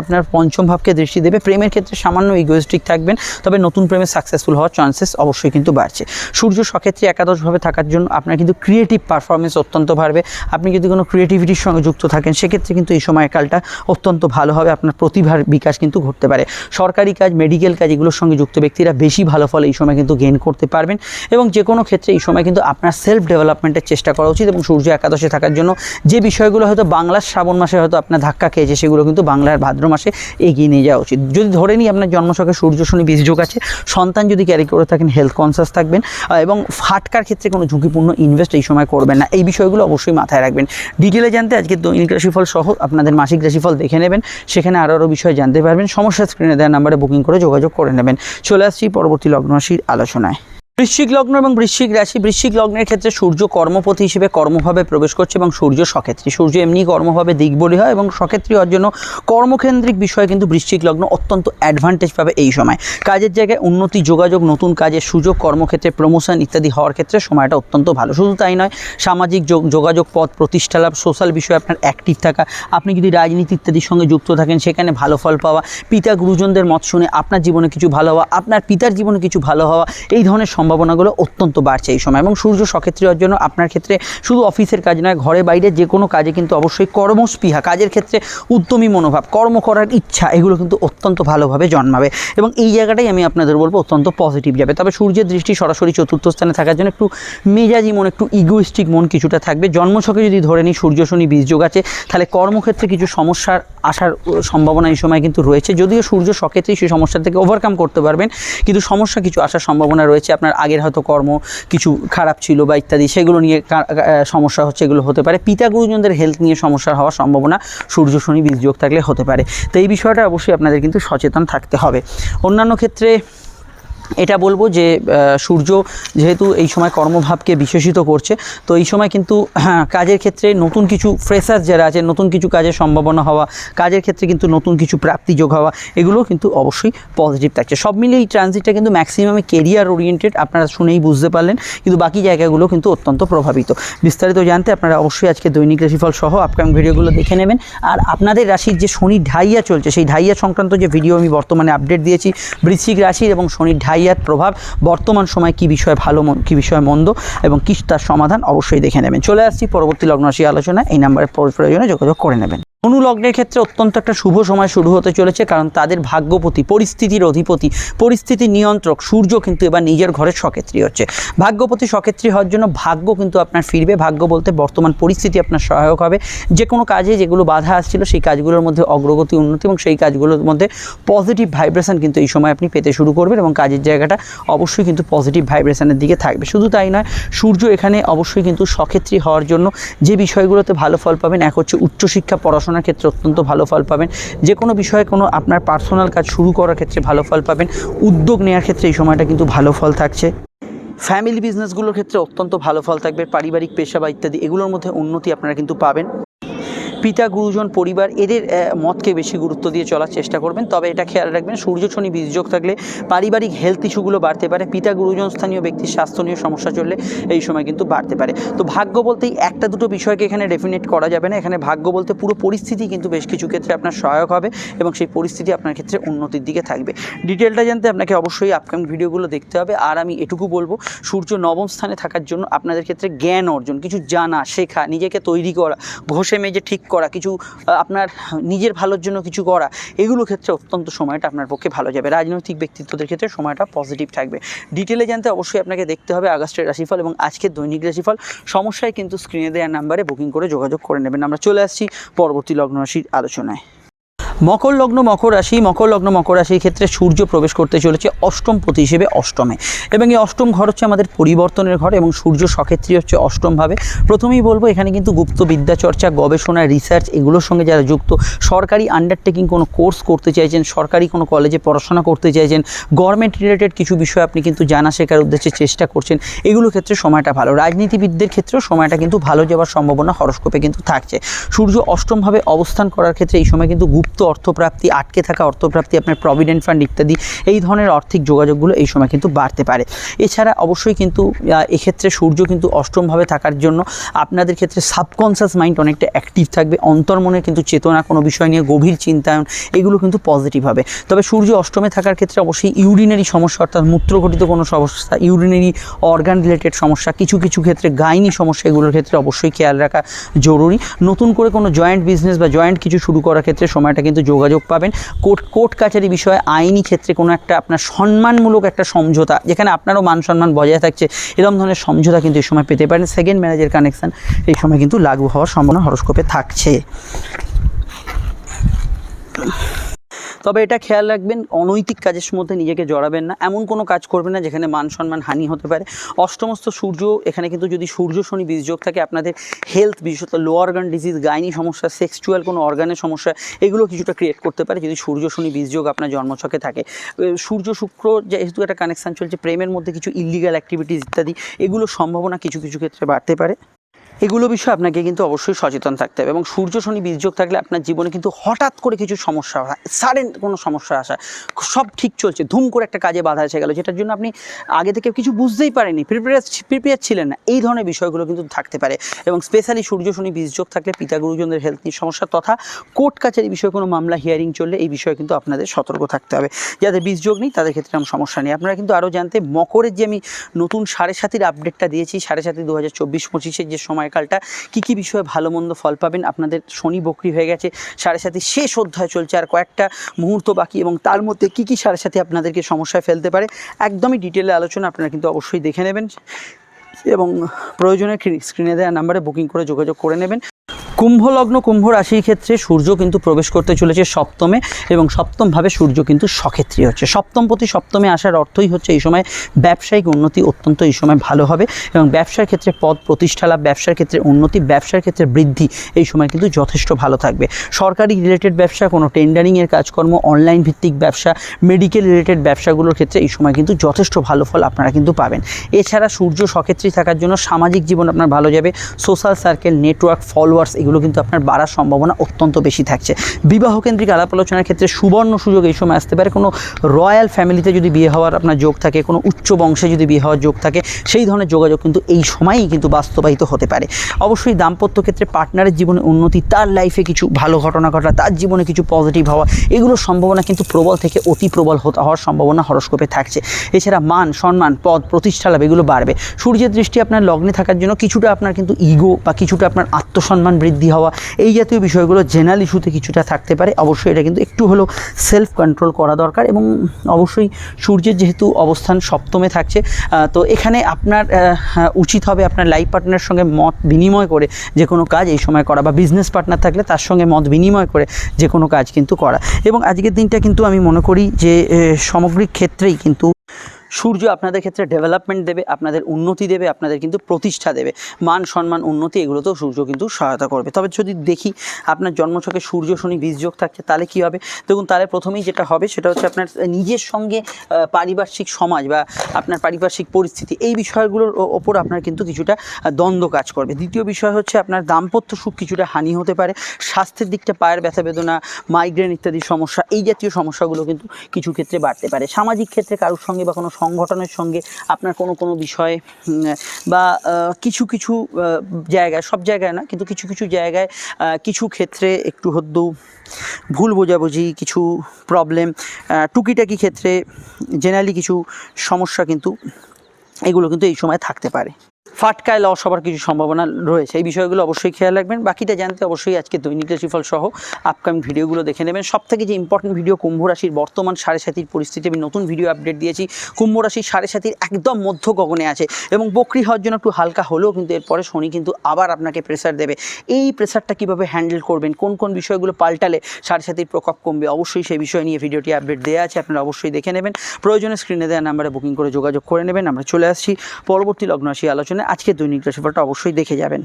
আপনার পঞ্চম ভাবকে দৃষ্টি দেবে। প্রেমের ক্ষেত্রে সামান্য ইগোয়েস্টিক থাকবেন, তবে নতুন প্রেমে সাকসেসফুল হওয়ার চান্সেস অবশ্যই কিন্তু বাড়ছে। সূর্য সক্ষেত্রে একাদশভাবে থাকার জন্য আপনার কিন্তু ক্রিয়েটিভ পারফরমেন্স অত্যন্ত বাড়বে। আপনি যদি কোনো ক্রিয়েটিভিটির সঙ্গে যুক্ত থাকেন, সেক্ষেত্রে কিন্তু এই সময়কালটা অত্যন্ত ভালো হবে। আপনার প্রতিভার বিকাশ কিন্তু ঘটতে পারে। সরকারি কাজ মেডিকেল কাজ, এগুলোর সঙ্গে যুক্ত ব্যক্তিরা বেশি ভালো ফল এই সময় কিন্তু গেইন করতে পারবেন এবং যে কোনো ক্ষেত্রে এই সময় কিন্তু আপনার সেলফ ডেভেলপমেন্টের চেষ্টা করা উচিত এবং সূর্য একাদশে থাকার জন্য যে বিষয়গুলো হয়তো বাংলার শ্রাবণ মাসে হয়তো আপনার ধাক্কা খেয়েছে, সেগুলো কিন্তু বাংলার ভাদ্র মাসে এগিয়ে নিয়ে যাওয়া উচিত। যদি ধরে নিই আপনার জন্মছকে সূর্য, শনি বীজযোগ আছে সন্তান যদি ক্যারি করে থাকেন হেলথ কনসাস থাকবেন এবং ফাটকার ক্ষেত্রে কোনো ঝুঁকিপূর্ণ ইনভেস্ট এই সময় করবেন না। এই বিষয়গুলো অবশ্যই মাথায় রাখবেন। ডিটেলে জানতে আজকে দৈনিক রাশিফল সহ আপনাদের মাসিক রাশিফল দেখে নেবেন। সেখানে আরও আরও বিষয় জানতে পারবেন। সমস্যা স্ক্রিনে দেওয়ার নাম্বারে বুকিং করে যোগাযোগ করে নেবেন। চলে আসছি পরবর্তী লগ্ন রাশির আলোচনায়। বৃশ্চিক লগ্ন এবং বৃশ্চিক রাশি, বৃশ্চিক লগ্নের ক্ষেত্রে সূর্য কর্মপতি হিসেবে কর্মভাবে প্রবেশ করছে এবং সূর্য সক্ষেত্রী। সূর্য এমনি কর্মভাবে দিক বলি হয় এবং সক্ষেত্রী হওয়ার জন্য কর্মকেন্দ্রিক বিষয়ে কিন্তু বৃশ্চিক লগ্ন অত্যন্ত অ্যাডভান্টেজ পাবে এই সময়। কাজের জায়গায় উন্নতি, যোগাযোগ, নতুন কাজের সুযোগ, কর্মক্ষেত্রে প্রমোশন ইত্যাদি হওয়ার ক্ষেত্রে সময়টা অত্যন্ত ভালো। শুধু তাই নয়, সামাজিক যোগ- যোগাযোগ পথ, প্রতিষ্ঠা লাভ সোশ্যাল বিষয়ে আপনার অ্যাক্টিভ থাকা, আপনি যদি রাজনীতি ইত্যাদির সঙ্গে যুক্ত থাকেন, সেখানে ভালো ফল পাওয়া, পিতা গুরুজনদের মত শুনে আপনার জীবনে কিছু ভালো হওয়া, আপনার পিতার জীবনে কিছু ভালো হওয়া, এই ধরনের সম্ভাবনাগুলো অত্যন্ত বাড়ছে এই সময়। এবং সূর্য সক্ষেত্রী হওয়ার জন্য আপনার ক্ষেত্রে শুধু অফিসের কাজ নয়, ঘরে বাইরে যে কোনো কাজে কিন্তু অবশ্যই কর্মস্পৃহা, কাজের ক্ষেত্রে উদ্যমী মনোভাব, কর্ম করার ইচ্ছা, এগুলো কিন্তু অত্যন্ত ভালোভাবে জন্মাবে। এবং এই জায়গাটাই আমি আপনাদের বলব অত্যন্ত পজিটিভ যাবে। তবে সূর্যের দৃষ্টি সরাসরি চতুর্থ স্থানে থাকার জন্য একটু মেজাজি মন, একটু ইগোইস্টিক মন কিছুটা থাকবে। জন্মছকে যদি ধরে নিই, সূর্য, শনি, বীজ যোগ আছে, তাহলে কর্মক্ষেত্রে কিছু সমস্যার আসার সম্ভাবনা এই সময় কিন্তু রয়েছে। যদিও সূর্য সক্ষেত্রেই সেই সমস্যা থেকে ওভারকাম করতে পারবেন, কিন্তু সমস্যা কিছু আসার সম্ভাবনা রয়েছে। আপনার আগের হয়তো কর্ম কিছু খারাপ ছিল বা ইত্যাদি, সেগুলো নিয়ে সমস্যা হচ্ছে, এগুলো হতে পারে। পিতা গুরুজনদের হেলথ নিয়ে সমস্যা হওয়ার সম্ভাবনা সূর্য শনি বীজযোগ থাকলে হতে পারে। তো এই বিষয়টা অবশ্যই আপনাদের কিন্তু সচেতন থাকতে হবে। অন্যান্য ক্ষেত্রে এটা বলব যে সূর্য যেহেতু এই সময় কর্মভাবকে বিশেষিত করছে তো এই সময় কিন্তু হ্যাঁ, কাজের ক্ষেত্রে নতুন কিছু ফ্রেশার যারা আছে নতুন কিছু কাজের সম্ভাবনা হওয়া কাজের ক্ষেত্রে কিন্তু নতুন কিছু প্রাপ্তি যোগ হওয়া এগুলো কিন্তু অবশ্যই পজিটিভ থাকছে। সব মিলিয়ে এই ট্রানজিটটা কিন্তু ম্যাক্সিমামে কেরিয়ার ওরিয়েন্টেড আপনারা শুনেই বুঝতে পারলেন কিন্তু বাকি জায়গাগুলো কিন্তু অত্যন্ত প্রভাবিত। বিস্তারিত জানতে আপনারা অবশ্যই আজকে দৈনিক রাশিফল সহ আপকামিং ভিডিওগুলো দেখে নেবেন। আর আপনাদের রাশির যে শনি ঢাইয়া চলছে সেই ঢাইয়া সংক্রান্ত যে ভিডিও আমি বর্তমানে আপডেট দিয়েছি বৃশ্চিক রাশির এবং শনির ঢাইয়ার প্রভাব বর্তমান সময় কি বিষয়ে ভালো কি বিষয়ে মন্দ এবং কী তার সমাধান অবশ্যই দেখে নেবেন। চলে আসছি পরবর্তী লগ্ন রাশি আলোচনা এই নাম্বারে প্রয়োজনে যোগাযোগ করে নেবেন। ধনু লগ্নের ক্ষেত্রে অত্যন্ত একটা শুভ সময় শুরু হতে চলেছে, কারণ তাদের ভাগ্যপতি, পরিস্থিতির অধিপতি, পরিস্থিতি নিয়ন্ত্রক সূর্য কিন্তু এবার নিজের ঘরে সক্ষেত্রী হচ্ছে। ভাগ্যপতি সক্ষেত্রী হওয়ার জন্য ভাগ্য কিন্তু আপনার ফিরবে, ভাগ্য বলতে বর্তমান পরিস্থিতি আপনার সহায়ক হবে। যে কোনো কাজে যেগুলো বাধা আসছিল, সেই কাজগুলোর মধ্যে অগ্রগতি উন্নতি এবং সেই কাজগুলোর মধ্যে পজিটিভ ভাইব্রেশন কিন্তু এই সময় আপনি পেতে শুরু করবেন এবং কাজের জায়গাটা অবশ্যই কিন্তু পজিটিভ ভাইব্রেশনের দিকে থাকবে। শুধু তাই নয়, সূর্য এখানে অবশ্যই কিন্তু সক্ষেত্রী হওয়ার জন্য যে বিষয়গুলোতে ভালো ফল পাবেন, এক হচ্ছে উচ্চশিক্ষা পড়াশোনার ক্ষেত্রে অত্যন্ত ভালো ফল পাবেন। যে কোনো বিষয়ে কোনো আপনার পার্সোনাল কাজ শুরু করার ক্ষেত্রে ভালো ফল পাবেন। উদ্যোগ নেওয়ার ক্ষেত্রে এই সময়টা কিন্তু ভালো ফল থাকছে। ফ্যামিলি বিজনেসগুলোর ক্ষেত্রে অত্যন্ত ভালো ফল থাকবে। পারিবারিক পেশা বা ইত্যাদি এগুলোর মধ্যে উন্নতি আপনারা কিন্তু পাবেন। পিতা, গুরুজন, পরিবার এদের মতকে বেশি গুরুত্ব দিয়ে চলার চেষ্টা করবেন। তবে এটা খেয়াল রাখবেন, সূর্য, শনি বীজযোগ থাকলে পারিবারিক হেলথ ইস্যুগুলো বাড়তে পারে। পিতা, গুরুজন, স্থানীয় ব্যক্তির স্বাস্থ্য নিয়ে সমস্যা চললে এই সময় কিন্তু বাড়তে পারে। তো ভাগ্য বলতেই একটা দুটো বিষয়কে এখানে ডেফিনেট করা যাবে না। এখানে ভাগ্য বলতে পুরো পরিস্থিতি কিন্তু বেশ কিছু ক্ষেত্রে আপনার সহায়ক হবে এবং সেই পরিস্থিতি আপনার ক্ষেত্রে উন্নতির দিকে থাকবে। ডিটেলটা জানতে আপনাকে অবশ্যই আপকামিং ভিডিওগুলো দেখতে হবে। আর আমি এটুকু বলব, সূর্য নবম স্থানে থাকার জন্য আপনাদের ক্ষেত্রে জ্ঞান অর্জন, কিছু জানা, শেখা, নিজেকে তৈরি করা ঘষে মেজে ঠিক করা, কিছু আপনার নিজের ভালোর জন্য কিছু করা, এগুলো ক্ষেত্রে অত্যন্ত সময়টা আপনার পক্ষে ভালো যাবে। রাজনৈতিক ব্যক্তিত্বদের ক্ষেত্রে সময়টা পজিটিভ থাকবে। ডিটেলে জানতে অবশ্যই আপনাকে দেখতে হবে আগস্টের রাশিফল এবং আজকের দৈনিক রাশিফল। সমস্যায় কিন্তু স্ক্রিনে দেওয়ার নাম্বারে বুকিং করে যোগাযোগ করে নেবেন। আমরা চলে আসছি পরবর্তী লগ্ন রাশির আলোচনায়। মকর লগ্ন, মকর রাশি। মকর লগ্ন, মকর রাশির ক্ষেত্রে সূর্য প্রবেশ করতে চলেছে অষ্টম পতি হিসেবে অষ্টমে। এবং এই অষ্টম ঘর হচ্ছে আমাদের পরিবর্তনের ঘর এবং সূর্য সক্ষেত্রী হচ্ছে অষ্টমভাবে। প্রথমেই বলব, এখানে কিন্তু গুপ্ত বিদ্যাচর্চা গবেষণা রিসার্চ এগুলোর সঙ্গে যারা যুক্ত, সরকারি আন্ডারটেকিং কোনো কোর্স করতে চাইছেন, সরকারি কোনো কলেজে পড়াশোনা করতে চাইছেন গভর্নমেন্ট রিলেটেড কিছু বিষয় আপনি কিন্তু জানা শেখার উদ্দেশ্যে চেষ্টা করছেন এগুলো ক্ষেত্রে সময়টা ভালো। রাজনীতিবিদদের ক্ষেত্রেও সময়টা কিন্তু ভালো যাওয়ার সম্ভাবনা হরস্কোপে কিন্তু থাকছে। সূর্য অষ্টমভাবে অবস্থান করার ক্ষেত্রে এই সময় কিন্তু গুপ্ত অর্থপ্রাপ্তি, আটকে থাকা অর্থপ্রাপ্তি, আপনার প্রভিডেন্ট ফান্ড ইত্যাদি, এই ধরনের আর্থিক যোগাযোগগুলো এই সময় কিন্তু বাড়তে পারে। এছাড়া অবশ্যই কিন্তু এক্ষেত্রে সূর্য কিন্তু অষ্টমভাবে থাকার জন্য আপনাদের ক্ষেত্রে সাবকনসিয়াস মাইন্ড অনেকটা অ্যাক্টিভ থাকবে। অন্তর্মনে কিন্তু চেতনা, কোনো বিষয় নিয়ে গভীর চিন্তায়ন এগুলো কিন্তু পজিটিভ হবে। তবে সূর্য অষ্টমে থাকার ক্ষেত্রে অবশ্যই ইউরিনারি সমস্যা, অর্থাৎ মূত্রঘটিত কোনো সমস্যা ইউরিনারি অর্গান রিলেটেড সমস্যা, কিছু কিছু ক্ষেত্রে গাইনি সমস্যা, এগুলোর ক্ষেত্রে অবশ্যই খেয়াল রাখা জরুরি। নতুন করে কোনো জয়েন্ট বিজনেস বা জয়েন্ট কিছু শুরু করার ক্ষেত্রে সময়টা কিন্তু যোগাযোগ পাবেন। কোর্ট কোর্ট কাছারি বিষয়ে আইনি ক্ষেত্রে কোনো একটা আপনার সম্মানমূলক একটা সমঝোতা, যেখানে আপনারও মান সম্মান বজায় থাকছে, এরকম ধরনের সমঝোতা কিন্তু এই সময় পেতে পারেন। সেকেন্ড ম্যারেজের কানেকশান এই সময় কিন্তু লাগু হওয়ার সম্ভাবনা হরস্কোপে থাকছে। তবে এটা খেয়াল রাখবেন, অনৈতিক কাজের মধ্যে নিজেকে জড়াবেন না। এমন কোনো কাজ করবেন না যেখানে মান সম্মান হানি হতে পারে। অষ্টমস্ত সূর্য, এখানে কিন্তু যদি সূর্য, শনি বীজযোগ থাকে, আপনাদের হেলথ বিশেষত লো অর্গান ডিজিজ গাইনি সমস্যা সেক্সুয়াল কোনো অর্গানের সমস্যা, এগুলো কিছুটা ক্রিয়েট করতে পারে। যদি সূর্য, শনি বীজযোগ আপনার জন্মছকে থাকে। সূর্য, শুক্র যেহেতু একটা কানেকশান চলছে, প্রেমের মধ্যে কিছু ইলিগাল অ্যাক্টিভিটিস ইত্যাদি, এগুলো সম্ভাবনা কিছু কিছু ক্ষেত্রে বাড়তে পারে। এগুলো বিষয়ে আপনাকে কিন্তু অবশ্যই সচেতন থাকতে হবে এবং সূর্য, শনি বীজযোগ থাকলে আপনার জীবনে কিন্তু হঠাৎ করে কিছু সমস্যা হয় সাডেন কোনো সমস্যা আসা, সব ঠিক চলছে, ধুম করে একটা কাজে বাধা এসে গেল, যেটার জন্য আপনি আগে থেকে কিছু বুঝতেই পারেনি প্রিপেয়ার প্রিপেয়ার ছিলেন না, এই ধরনের বিষয়গুলো কিন্তু থাকতে পারে এবং স্পেশালি সূর্য, শনি বীজযোগ থাকলে পিতা, গুরুজনদের হেলথ নিয়ে সমস্যা তথা কোর্ট কাছারি বিষয়ে কোনো মামলা হিয়ারিং চললে এই বিষয়ে কিন্তু আপনাদের সতর্ক থাকতে হবে। যাদের বীজযোগ নেই, তাদের ক্ষেত্রে আমার সমস্যা নেই। আপনারা কিন্তু আরও জানতে, মকরের যে আমি নতুন সাড়ে সাতির আপডেটটা দিয়েছি, সাড়ে সাতি দু হাজার চব্বিশ পঁচিশের যে সময়কালটা কি কি বিষয়ে ভালো মন্দ ফল পাবেন? আপনাদের শনি বকরি হয়ে গেছে, সাড়ে সাথে শেষ অধ্যায় চলছে আর কয়েকটা মুহূর্ত বাকি এবং তার মধ্যে কি কি সাড়ে সাথে আপনাদেরকে সমস্যায় ফেলতে পারে একদমই ডিটেলে আলোচনা আপনারা কিন্তু অবশ্যই দেখে নেবেন এবং প্রয়োজনে স্ক্রিনে দেওয়া নাম্বারে বুকিং করে যোগাযোগ করে নেবেন। কুম্ভ লগ্ন কুম্ভ রাশির ক্ষেত্রে সূর্য কিন্তু প্রবেশ করতে চলেছে সপ্তমে এবং সপ্তমভাবে সূর্য কিন্তু সক্ষেত্রী হচ্ছে। সপ্তম প্রতি সপ্তমে আসার অর্থই হচ্ছে এই সময় ব্যবসায়িক উন্নতি অত্যন্ত এই সময় ভালো হবে এবং ব্যবসার ক্ষেত্রে পদ প্রতিষ্ঠা লাভ, ব্যবসার ক্ষেত্রে উন্নতি, ব্যবসার ক্ষেত্রে বৃদ্ধি এই সময় কিন্তু যথেষ্ট ভালো থাকবে। সরকারি রিলেটেড ব্যবসা, কোনো টেন্ডারিংয়ের কাজকর্ম অনলাইন ভিত্তিক ব্যবসা মেডিকেল রিলেটেড ব্যবসাগুলোর ক্ষেত্রে এই সময় কিন্তু যথেষ্ট ভালো ফল আপনারা কিন্তু পাবেন। এছাড়া সূর্য সক্ষেত্রী থাকার জন্য সামাজিক জীবন আপনার ভালো যাবে। সোশ্যাল সার্কেল নেটওয়ার্ক ফলোয়ার্স এগুলো কিন্তু আপনার বাড়ার সম্ভাবনা অত্যন্ত বেশি থাকছে। বিবাহ কেন্দ্রিক আলাপ আলোচনার ক্ষেত্রে সুবর্ণ সুযোগ এই সময় আসতে পারে। কোনো রয়্যাল ফ্যামিলিতে যদি বিয়ে হওয়ার আপনার যোগ থাকে, কোনো উচ্চ বংশে যদি বিয়ে হওয়ার যোগ থাকে, সেই ধরনের যোগাযোগ কিন্তু এই সময়ই কিন্তু বাস্তবায়িত হতে পারে। অবশ্যই দাম্পত্য ক্ষেত্রে পার্টনারের জীবনে উন্নতি, তার লাইফে কিছু ভালো ঘটনা ঘটা, তার জীবনে কিছু পজিটিভ হওয়া, এগুলোর সম্ভাবনা কিন্তু প্রবল থেকে অতি প্রবল হওয়ার সম্ভাবনা হরস্কোপে থাকছে। এছাড়া মান, সম্মান, পদ, প্রতিষ্ঠা, লাভ এগুলো বাড়বে। সূর্যের দৃষ্টি আপনার লগ্নে থাকার জন্য কিছুটা আপনার কিন্তু ইগো বা কিছুটা আপনার আত্মসম্মান বৃদ্ধি হওয়া, এই জাতীয় বিষয়গুলো জেনারেল ইস্যুতে কিছুটা থাকতে পারে। অবশ্যই এটা কিন্তু একটু হলেও সেলফ কন্ট্রোল করা দরকার এবং অবশ্যই সূর্যের যেহেতু অবস্থান সপ্তমে থাকছে তো এখানে আপনার উচিত হবে আপনার লাইফ পার্টনারের সঙ্গে মত বিনিময় করে যে কোনো কাজ এই সময় করা বা বিজনেস পার্টনার থাকলে তার সঙ্গে মত বিনিময় করে যে কোনো কাজ কিন্তু করা। এবং আজকের দিনটা কিন্তু আমি মনে করি যে সামগ্রিক ক্ষেত্রেই কিন্তু সূর্য আপনাদের ক্ষেত্রে ডেভেলপমেন্ট দেবে, আপনাদের উন্নতি দেবে, আপনাদের কিন্তু প্রতিষ্ঠা দেবে। মান, সম্মান, উন্নতি, এগুলোতেও সূর্য কিন্তু সহায়তা করবে। তবে যদি দেখি আপনার জন্মছকে সূর্য, শনি বীজযোগ থাকছে তাহলে কী হবে? দেখুন, তাহলে প্রথমেই যেটা হবে সেটা হচ্ছে আপনার নিজের সঙ্গে পারিপার্শ্বিক সমাজ বা আপনার পারিপার্শ্বিক পরিস্থিতি, এই বিষয়গুলোর ওপর আপনার কিন্তু কিছুটা দ্বন্দ্ব কাজ করবে। দ্বিতীয় বিষয় হচ্ছে আপনার দাম্পত্য সুখ কিছুটা হানি হতে পারে, স্বাস্থ্যের দিকটা পায়ের ব্যথা বেদনা মাইগ্রেন ইত্যাদি সমস্যা, এই জাতীয় সমস্যাগুলো কিন্তু কিছু ক্ষেত্রে বাড়তে পারে। সামাজিক ক্ষেত্রে কারোর সঙ্গে বা কোনো সংগঠনের সঙ্গে আপনার কোনো কোনো বিষয়ে বা কিছু কিছু জায়গায়, সব জায়গায় না, কিন্তু কিছু কিছু জায়গায় কিছু ক্ষেত্রে একটু হদ্দু ভুল বোঝাবুঝি, কিছু প্রবলেম টুকিটাকি ক্ষেত্রে জেনারেলি কিছু সমস্যা কিন্তু এগুলো কিন্তু এই সময় থাকতে পারে। ফাটকায় লস হবার কিছু সম্ভাবনা রয়েছে। এই বিষয়গুলো অবশ্যই খেয়াল রাখবেন। বাকিটা জানতে অবশ্যই আজকে দৈনিক রাশিফল সহ আপকামিং ভিডিওগুলো দেখে নেবেন। সব থেকে যে ইম্পর্টেন্ট ভিডিও কুম্ভ রাশির বর্তমান সাড়ে সাতির পরিস্থিতি। আমি নতুন ভিডিও আপডেট দিয়েছি। কুম্ভ রাশির সাড়ে সাতির একদম মধ্য গগনে আছে এবং বকরি হওয়ার জন্য একটু হালকা হলেও কিন্তু এরপরে শনি কিন্তু আবার আপনাকে প্রেসার দেবে। এই প্রেসারটা কীভাবে হ্যান্ডেল করবেন? কোন কোন বিষয়গুলো পাল্টালে সাড়ে সাতির প্রকোপ কমবে? অবশ্যই সেই বিষয় নিয়ে ভিডিওটি আপডেট দেওয়া আছে। আপনারা অবশ্যই দেখে নেবেন। প্রয়োজনে স্ক্রিনে দেওয়া নাম্বারে বুকিং করে যোগাযোগ করে নেবেন। আমরা চলে আসছি। পরবর্তী লগ্ন রাশি আলোচনায়। আজকে দৈনিক রাশিফলটা অবশ্যই দেখে যাবেন।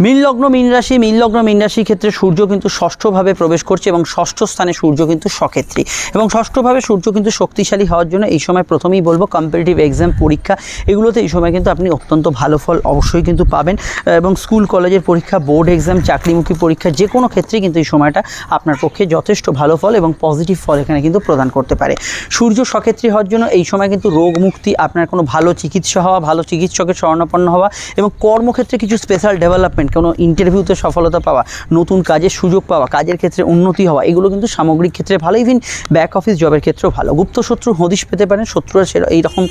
মীন লগ্ন, মীন রাশি, মীন লগ্ন, মীন রাশির ক্ষেত্রে সূর্য কিন্তু ষষ্ঠভাবে প্রবেশ করছে এবং ষষ্ঠ স্থানে সূর্য কিন্তু সক্ষেত্রী। এবং ষষ্ঠভাবে সূর্য কিন্তু শক্তিশালী হওয়ার জন্য এই সময় প্রথমেই বলব কম্পিটিটিভ এক্সাম পরীক্ষা, এগুলোতে এই সময় কিন্তু আপনি অত্যন্ত ভালো ফল অবশ্যই কিন্তু পাবেন। এবং স্কুল কলেজের পরীক্ষা বোর্ড এক্সাম চাকরিমুখী পরীক্ষা, যে কোনো ক্ষেত্রে কিন্তু এই সময়টা আপনার পক্ষে যথেষ্ট ভালো ফল এবং পজিটিভ ফল এখানে কিন্তু প্রদান করতে পারে। সূর্য সক্ষেত্রী হওয়ার জন্য এই সময় কিন্তু রোগ মুক্তি আপনার কোনো ভালো চিকিৎসা হওয়া, ভালো চিকিৎসকের শরণাপন্ন হওয়া এবং কর্মক্ষেত্রে কিছু স্পেশাল ডেভেলপমেন্ট কোনো ইন্টারভিউতে সফলতা পাওয়া, নতুন কাজের সুযোগ পাওয়া, কাজের ক্ষেত্রে উন্নতি হওয়া, এগুলো কিন্তু সামগ্রিক ক্ষেত্রে ভালো। ইভিন ব্যাক অফিস জবের ক্ষেত্রেও ভালো। গুপ্ত শত্রু হদিশ পেতে পারেন, শত্রুরা সে এইরকম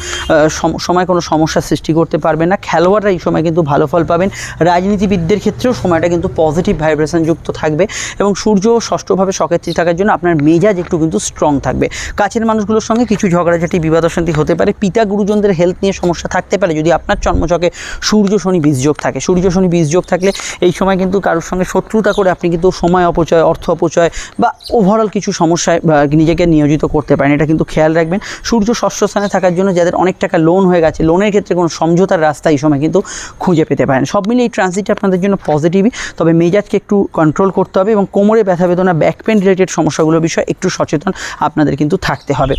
সময় কোনো সমস্যার সৃষ্টি করতে পারবে না। খেলোয়াড়রা এই সময় কিন্তু ভালো ফল পাবেন। রাজনীতিবিদদের ক্ষেত্রেও সময়টা কিন্তু পজিটিভ ভাইব্রেশন যুক্ত থাকবে এবং সূর্য ষষ্ঠভাবে সক্ষেত্রী থাকার জন্য আপনার মেজাজ একটু কিন্তু স্ট্রং থাকবে। কাছের মানুষগুলোর সঙ্গে কিছু ঝগড়াঝাটি বিবাদ অশান্তি হতে পারে। পিতা গুরুজনদের হেলথ নিয়ে সমস্যা থাকতে পারে। যদি আপনার জন্মচকে সূর্য, শনি বীজযোগ থাকে, সূর্য, শনি বীজযোগ থাকলে এই সময় কিন্তু কারোর সঙ্গে শত্রুতা করে আপনি কিন্তু সময় অপচয়, অর্থ অপচয় বা ওভারঅল কিছু সমস্যায় নিজেকে নিয়োজিত করতে পারেন। এটা কিন্তু খেয়াল রাখবেন। সূর্য ষষ্ঠ স্থানে থাকার জন্য যাদের অনেক টাকা লোন হয়ে গেছে লোনের ক্ষেত্রে কোনো সমঝোতার রাস্তা এই সময় কিন্তু খুঁজে পেতে পারেন। সব মিলিয়ে এই ট্রানজিট আপনাদের জন্য পজিটিভই তবে মেজাজকে একটু কন্ট্রোল করতে হবে এবং কোমরে ব্যথা বেদনা ব্যাক পেন রিলেটেড সমস্যাগুলোর বিষয়ে একটু সচেতন আপনাদের কিন্তু থাকতে হবে।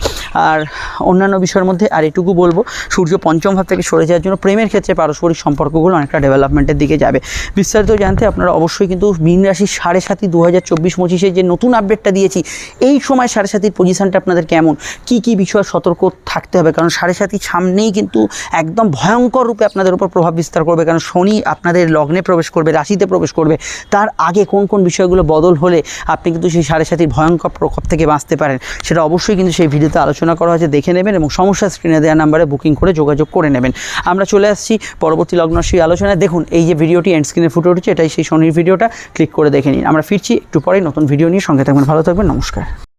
আর অন্যান্য বিষয়ের মধ্যে আর এটুকু বলব, সূর্য পঞ্চম ভাব থেকে সরে যাওয়ার জন্য প্রেমের ক্ষেত্রে পারস্পরিক সম্পর্কগুলো অনেকটা ডেভেলপমেন্টের দিকে যাবে। বিস্তারিত জানতে আপনারা অবশ্যই কিন্তু মীন রাশির সাড়ে সাতই দু হাজার চব্বিশ পঁচিশে যে নতুন আপডেটটা দিয়েছি, এই সময় সাড়ে সাতির পজিশনটা আপনাদের কেমন? কি কি বিষয়ে সতর্ক থাকতে হবে? কারণ সাড়ে সাতি সামনেই কিন্তু একদম ভয়ঙ্কর রূপে আপনাদের উপর প্রভাব বিস্তার করবে। কারণ শনি আপনাদের লগ্নে প্রবেশ করবে, রাশিতে প্রবেশ করবে। তার আগে কোন কোন বিষয়গুলো বদল হলে আপনি কিন্তু সেই সাড়ে সাতির ভয়ঙ্কর প্রকোপ থেকে বাঁচতে পারেন। সেটা অবশ্যই কিন্তু সেই ভিডিওতে আলোচনা করা হয়েছে, দেখে নেবেন এবং সমস্যা স্ক্রিনে দেওয়া নাম্বারে বুকিং করে যোগাযোগ করে নেবেন। আমরা চলে আসছি পরবর্তী লগ্ন সেই আলোচনায়। দেখুন, এই যে ভিডিওটি এন্ড স্ক্রিনে ফুটে উঠেছে, এটাই সেই শনির ভিডিওটা। ক্লিক করে দেখে নিন। আমরা ফিরছি একটু পরে নতুন ভিডিও নিয়ে। সঙ্গে থাকবেন, ভালো থাকবেন, নমস্কার।